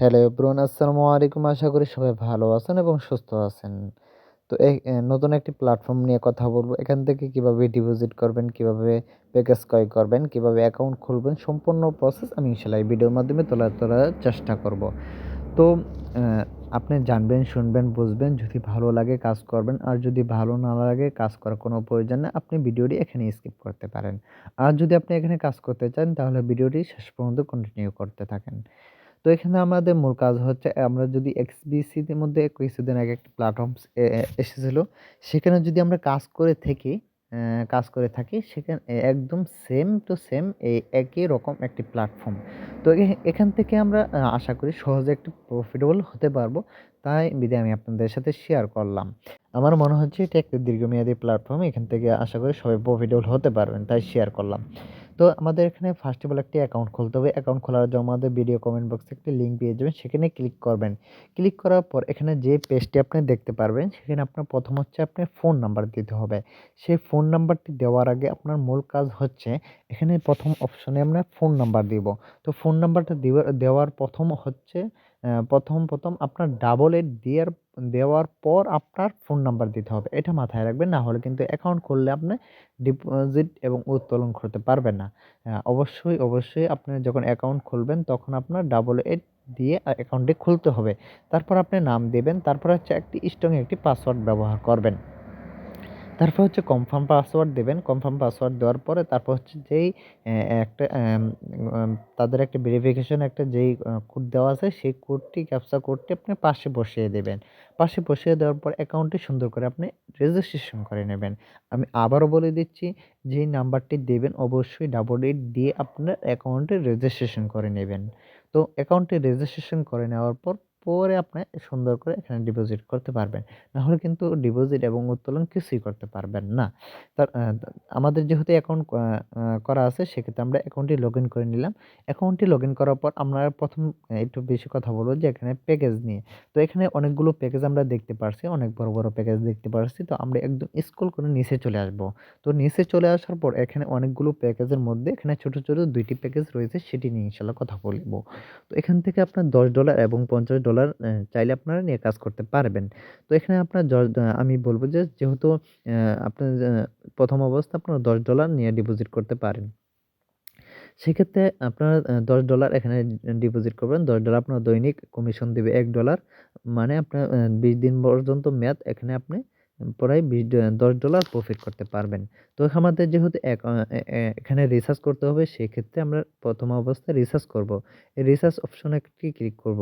Hello everyone, আসসালামু আলাইকুম। আশা করি সবাই ভালো আছেন এবং সুস্থ আছেন। তো এই নতুন একটি প্ল্যাটফর্ম নিয়ে কথা বলব। এখান থেকে কীভাবে ডিপোজিট করবেন, কীভাবে প্যাকেজ ক্রয় করবেন, কীভাবে অ্যাকাউন্ট খুলবেন, সম্পূর্ণ প্রসেস আমি ইনশাল্লাহ এই ভিডিওর মাধ্যমে তোলা, তোলার চেষ্টা করব। তো আপনি জানবেন, শুনবেন, বুঝবেন, যদি ভালো লাগে কাজ করবেন, আর যদি ভালো না লাগে কাজ করার কোনো প্রয়োজন নেই, আপনি ভিডিওটি এখানে স্কিপ করতে পারেন। আর যদি আপনি এখানে কাজ করতে চান, তাহলে ভিডিওটি শেষ পর্যন্ত কন্টিনিউ করতে থাকেন। তো এখানে আমাদের মূল কাজ হচ্ছে, আমরা যদি এক্সবিসির মধ্যে কিছুদিন আগে একটা প্ল্যাটফর্ম এসেছিল, সেখানে যদি আমরা কাজ করে থেকে কাজ করে থাকি, সেখানে একদম সেম টু সেম এই একই রকম একটি প্ল্যাটফর্ম তো এখান থেকে আমরা আশা করি সহজে একটু প্রফিটেবল হতে পারব। তাই বিধে আমি আপনাদের সাথে শেয়ার করলাম। আমার মনে হচ্ছে এটা একটা দীর্ঘমেয়াদী প্ল্যাটফর্ম এখান থেকে আশা করি সবাই প্রফিটেবল হতে পারবেন, তাই শেয়ার করলাম। তো আমাদের এখানে ফার্স্ট অফ অল একটি অ্যাকাউন্ট খুলতে হবে। অ্যাকাউন্ট খোলার জন্য আমাদের ভিডিও কমেন্ট বক্সে একটি লিঙ্ক পেয়ে যাবেন। সেখানে ক্লিক করবেন। ক্লিক করার পর এখানে যে পেজটি আপনি দেখতে পারবেন, সেখানে আপনার প্রথম হচ্ছে আপনার ফোন নাম্বার দিতে হবে। সেই ফোন নাম্বারটি দেওয়ার আগে আপনার মূল কাজ হচ্ছে, এখানে প্রথম অপশনে আমরা ফোন নাম্বার দিব। তো ফোন নাম্বারটা দেওয়ার প্রথম হচ্ছে প্রথম প্রথম আপনার ডাবল এইট দেওয়ার দেওয়ার পর আপনার ফোন নাম্বার দিতে হবে। এটা মাথায় রাখবেন, না হলে কিন্তু অ্যাকাউন্ট খুললে আপনি ডিপোজিট এবং উত্তোলন করতে পারবেন না। অবশ্যই অবশ্যই আপনি যখন অ্যাকাউন্ট খুলবেন, তখন আপনার ডাবল এইট দিয়ে অ্যাকাউন্টটি খুলতে হবে। তারপর আপনি নাম দেবেন, তারপর হচ্ছে একটি স্ট্রং একটি পাসওয়ার্ড ব্যবহার করবেন। তারপর হচ্ছে কনফার্ম পাসওয়ার্ড দেবেন। কনফার্ম পাসওয়ার্ড দেওয়ার পরে তারপর হচ্ছে যেই একটা তাদের একটা ভেরিফিকেশন একটা যেই কোড দেওয়া আছে, সেই কোডটি ক্যাপচা কোডটি আপনি পাশে বসিয়ে দেবেন। পাশে বসিয়ে দেওয়ার পর অ্যাকাউন্টটি সুন্দর করে আপনি রেজিস্ট্রেশন করে নেবেন। আমি আবারও বলে দিচ্ছি, যেই নাম্বারটি দেবেন অবশ্যই ডাবল এইট দিয়ে আপনার অ্যাকাউন্টে রেজিস্ট্রেশন করে নেবেন। তো অ্যাকাউন্টে রেজিস্ট্রেশন করে নেওয়ার পর পরে আপনি সুন্দর করে এখানে ডিপোজিট করতে পারবেন। নাহলে কিন্তু ডিপোজিট এবং উত্তোলন কিছুই করতে পারবেন না। তার আমাদের যেহেতু অ্যাকাউন্ট করা আছে, সেক্ষেত্রে আমরা অ্যাকাউন্টটি লগ ইন করে নিলাম। অ্যাকাউন্টটি লগ ইন করার পর আমরা প্রথম একটু বেশি কথা বলব যে এখানে প্যাকেজ নিয়ে। তো এখানে অনেকগুলো প্যাকেজ আমরা দেখতে পারছি, অনেক বড় বড় প্যাকেজ দেখতে পারছি। তো আমরা একদম স্কুল করে নিচে চলে আসব। তো নিচে চলে আসার পর এখানে অনেকগুলো প্যাকেজের মধ্যে এখানে ছোট ছোট দুইটি প্যাকেজ রয়েছে, সেটি নিয়ে ইনশাল্লাহ কথা বলব। তো এখান থেকে আপনার দশ ডলার এবং পঞ্চাশ ডলার চাইলে আপনারা নিয়ে কাজ করতে পারবেন। তো এখানে আপনার আমি বলব যে যেহেতু আপনার প্রথম অবস্থা আপনারা দশ ডলার নিয়ে ডিপোজিট করতে পারেন। সেক্ষেত্রে আপনারা দশ ডলার এখানে ডিপোজিট করবেন। দশ ডলার আপনার দৈনিক কমিশন দেবে এক ডলার মানে আপনার বিশ দিন পর্যন্ত মেয়াদ এখানে আপনি প্রায় বিশ দশ ডলার প্রফিট করতে পারবেন। তো আমাদের যেহেতু এখানে রিসার্চ করতে হবে, সেক্ষেত্রে আমরা প্রথম অবস্থায় রিসার্চ করব। এই রিসার্চ অপশনে ক্লিক করব?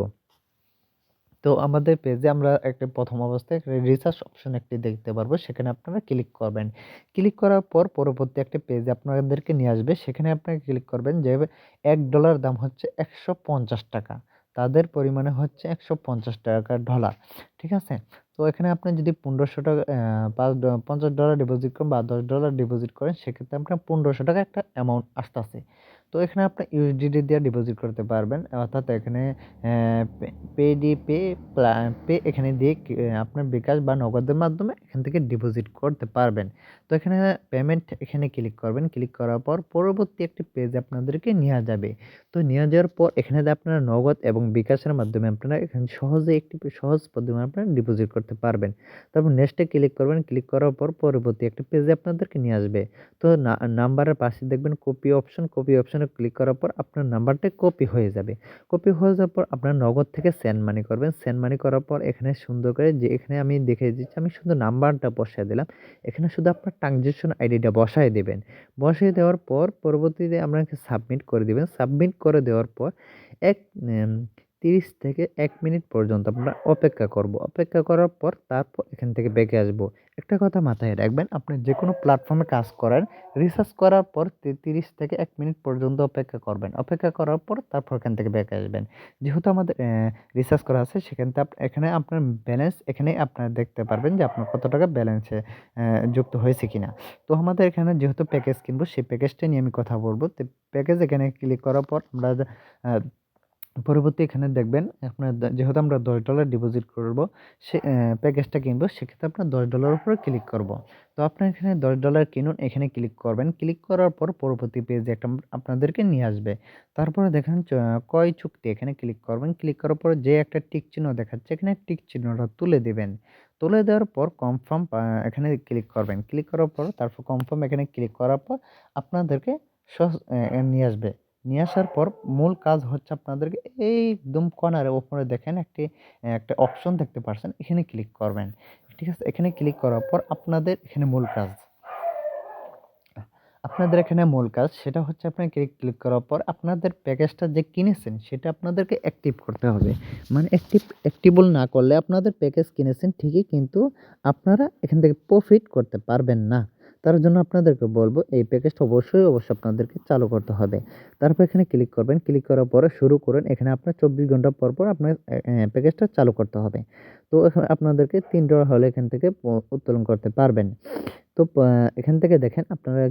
তো আমাদের পেজে আমরা একটা প্রথম অবস্থায় একটা রিসার্চ অপশন একটি দেখতে পারব, সেখানে আপনারা ক্লিক করবেন। ক্লিক করার পর পরবর্তী একটা পেজে আপনাদেরকে নিয়ে আসবে, সেখানে আপনারা ক্লিক করবেন যে এক ডলার দাম হচ্ছে একশো পঞ্চাশ টাকা। তাদের পরিমাণে হচ্ছে একশো পঞ্চাশ টাকা ডলার ঠিক আছে? তো এখানে আপনি যদি পনেরোশো টাকা পাঁচ পঞ্চাশ ডলার ডিপোজিট করেন বা দশ ডলার ডিপোজিট করেন, সেক্ষেত্রে আপনার পনেরোশো টাকা একটা অ্যামাউন্ট আসতেছে। তো এখানে আপনি ইউএসডিটি দিয়ে ডিপোজিট করতে পারবেন। অর্থাৎ এখানে পেডি পে পে এখানে দিয়ে আপনার বিকাশ বা নগদের মাধ্যমে এখান থেকে ডিপোজিট করতে পারবেন। তো এখানে পেমেন্ট এখানে ক্লিক করবেন। ক্লিক করার পর পরবর্তী একটি পেজ আপনাদেরকে নেওয়া যাবে। তো নিয়ে যাওয়ার পর এখানে আপনারা নগদ এবং বিকাশের মাধ্যমে আপনারা এখানে সহজে একটি, সহজ পদ্ধতি আপনারা ডিপোজিট করতে পারবেন। তারপর নেক্সটে ক্লিক করবেন। ক্লিক করার পর পরবর্তী একটি পেজে আপনাদেরকে নিয়ে আসবে। তো নাম্বারের পাশে দেখবেন কপি অপশন কপি অপশনে ক্লিক করার পর আপনার নাম্বারটা কপি হয়ে যাবে। কপি হয়ে যাওয়ার পর আপনার নগদ থেকে সেন্ড মানি করবেন। সেন্ড মানি করার পর এখানে সুন্দর করে যে এখানে আমি দেখে দিচ্ছি, আমি শুধু নাম্বারটা বসায় দিলাম। এখানে শুধু আপনার ট্রানজেকশন আইডিটা বসায় দেবেন। বসিয়ে দেওয়ার পর পরবর্তীতে আপনাকে সাবমিট করে দেবেন। সাবমিট করে দেওয়ার পর এক তিরিশ থেকে এক মিনিট পর্যন্ত আমরা অপেক্ষা করব। অপেক্ষা করার পর তারপর এখান থেকে বেঁকে আসব। একটা কথা মাথায় রাখবেন, আপনি যে কোনো প্ল্যাটফর্মে কাজ করেন, রিসার্চ করার পর তিরিশ থেকে এক মিনিট পর্যন্ত অপেক্ষা করবেন। অপেক্ষা করার পর তারপর এখান থেকে বেঁকে আসবেন। যেহেতু আমাদের রিসার্চ করা আছে সেখান থেকে এখানে আপনার ব্যালেন্স, এখানে আপনারা দেখতে পারবেন যে আপনার কত টাকা ব্যালেন্সে যুক্ত হয়েছে কিনা। তো আমাদের এখানে যেহেতু প্যাকেজ কিনবো, সেই প্যাকেজটা নিয়ে আমি কথা বলব। তো প্যাকেজ এখানে ক্লিক করার পর আমরা পরবর্তী এখানে দেখবেন আপনার যেহেতু আমরা দশ ডলার ডিপোজিট করব, সে প্যাকেজটা কিনবো, সেক্ষেত্রে আপনার দশ ডলার উপরে ক্লিক করব। তো আপনার এখানে দশ ডলার কিনুন, এখানে ক্লিক করবেন। ক্লিক করার পর পরবর্তী পেজে একটা আপনাদেরকে নিয়ে আসবে। তারপরে দেখেন কয় চুক্তি এখানে ক্লিক করবেন। ক্লিক করার পর যে একটা টিক চিহ্ন দেখাচ্ছে, এখানে টিক চিহ্নটা তুলে দেবেন। তুলে দেওয়ার পর কনফার্ম এখানে ক্লিক করবেন। ক্লিক করার পর, তারপর কনফার্ম এখানে ক্লিক করার পর আপনাদেরকে নিয়ে আসবে। নিয়ে আসার পর মূল কাজ হচ্ছে আপনাদেরকে একদম কর্নারে ওপরে দেখেন একটি, একটা অপশন দেখতে পাচ্ছেন এখানে ক্লিক করবেন। ঠিক আছে, এখানে ক্লিক করার পর আপনাদের এখানে মূল কাজ। আপনাদের এখানে মূল কাজ, সেটা হচ্ছে আপনার ক্লিক ক্লিক করার পর আপনাদের প্যাকেজটা যে কিনেছেন, সেটা আপনাদেরকে অ্যাক্টিভ করতে হবে। মানে অ্যাক্টিভ অ্যাক্টিভল না করলে আপনাদের প্যাকেজ কিনেছেন ঠিকই, কিন্তু আপনারা এখান থেকে প্রফিট করতে পারবেন না। তার জন্য আপনাদেরকে বলব, এই প্যাকেজটা অবশ্যই অবশ্যই আপনাদেরকে চালু করতে হবে। তারপর এখানে ক্লিক করবেন। ক্লিক করার পরে শুরু করেন। এখানে আপনার চব্বিশ ঘণ্টা পর পর আপনার প্যাকেজটা চালু করতে হবে। তো এখানে আপনাদেরকে তিন ডলার হলে এখান থেকে উত্তোলন করতে পারবেন। তো এখান থেকে দেখেন আপনারা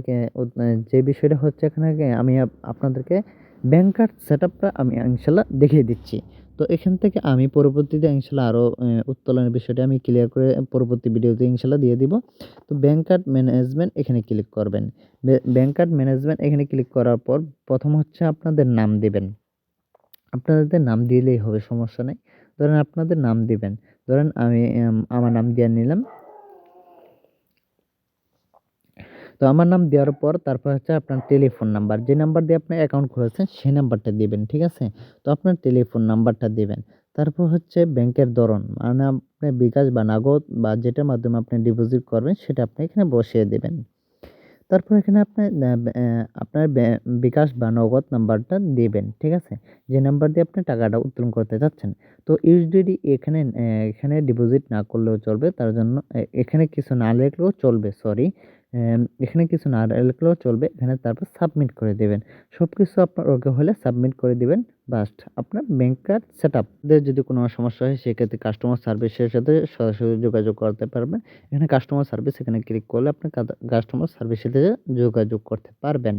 যে বিষয়টা হচ্ছে এখানে আমি আপনাদেরকে ব্যাংক কার্ড সেটআপটা আমি ইনশাআল্লাহ দেখিয়ে দিচ্ছি। তো এখান থেকে আমি পরবর্তীতে ইনশাআল্লাহ আরও উত্তোলনের বিষয়টি আমি ক্লিয়ার করে পরবর্তী ভিডিওতে ইনশাআল্লাহ দিয়ে দিব। তো ব্যাংক কার্ড ম্যানেজমেন্ট এখানে ক্লিক করবেন। বে ব্যাংক কার্ড ম্যানেজমেন্ট এখানে ক্লিক করার পর প্রথম হচ্ছে আপনাদের নাম দিবেন। আপনাদের নাম দিলেই হবে, সমস্যা নাই। ধরেন আপনাদের নাম দিবেন। ধরেন আমি আমার নাম দিয়ে নিলাম। তো আমার নাম দেওয়ার পর তারপর হচ্ছে আপনার টেলিফোন নাম্বার যে নাম্বার দিয়ে আপনি অ্যাকাউন্ট খুলেছেন সেই নাম্বারটা দিবেন, ঠিক আছে? তো আপনার টেলিফোন নাম্বারটা দিবেন। তারপর হচ্ছে ব্যাংকের ধরন মানে আপনি বিকাশ বা নগদ বা যেটার মাধ্যমে আপনি ডিপোজিট করবেন, সেটা আপনি এখানে বসিয়ে দেবেন। তারপর এখানে আপনি আপনার বিকাশ বা নগদ নাম্বারটা দিবেন, ঠিক আছে? যে নাম্বার দিয়ে আপনি টাকাটা উত্তোলন করতে চাচ্ছেন। তো ইউএসডিটি এখানে এখানে ডিপোজিট না করলেও চলবে, তার জন্য এখানে কিছু না লিখলেও চলবে সরি এখানে কিছু না লিখলেও চলবে। এখানে তারপর সাবমিট করে দেবেন। সব কিছু আপনার ওকে হলে সাবমিট করে দিবেন। বাস্ট আপনার ব্যাংক কার্ড সেট আপ যদি কোনো সমস্যা হয়, সেক্ষেত্রে কাস্টমার সার্ভিসের সাথে সরাসরি যোগাযোগ করতে পারবেন। এখানে কাস্টমার সার্ভিস এখানে ক্লিক করলে আপনি কাস্টমার সার্ভিসের সাথে যোগাযোগ করতে পারবেন।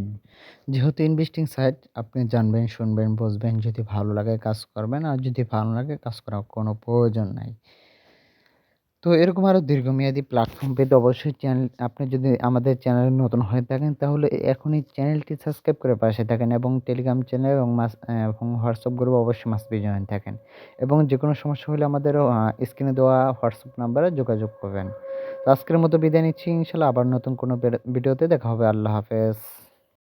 যেহেতু ইনভেস্টিং সাইট আপনি জানবেন, শুনবেন, বুঝবেন, যদি ভালো লাগে কাজ করবেন। আর যদি ভালো লাগে কাজ করার কোনো প্রয়োজন নাই। তো এরকম আরও দীর্ঘমেয়াদী প্ল্যাটফর্ম পেতে অবশ্যই চ্যানেল আপনি যদি আমাদের চ্যানেলে নতুন হয়ে থাকেন, তাহলে এখনই চ্যানেলটি সাবস্ক্রাইব করে পাশে থাকেন এবং টেলিগ্রাম চ্যানেল এবং মাস এবং হোয়াটসঅ্যাপ গ্রুপ অবশ্যই মাস বি জয়েন থাকেন এবং যে কোনো সমস্যা হলে আমাদের স্ক্রিনে দেওয়া হোয়াটসঅ্যাপ নাম্বারে যোগাযোগ করবেন। তো আজকের মতো বিদায় নিচ্ছি, ইনশাল্লাহ আবার নতুন কোনো ভিডিওতে দেখা হবে। আল্লাহ হাফেজ।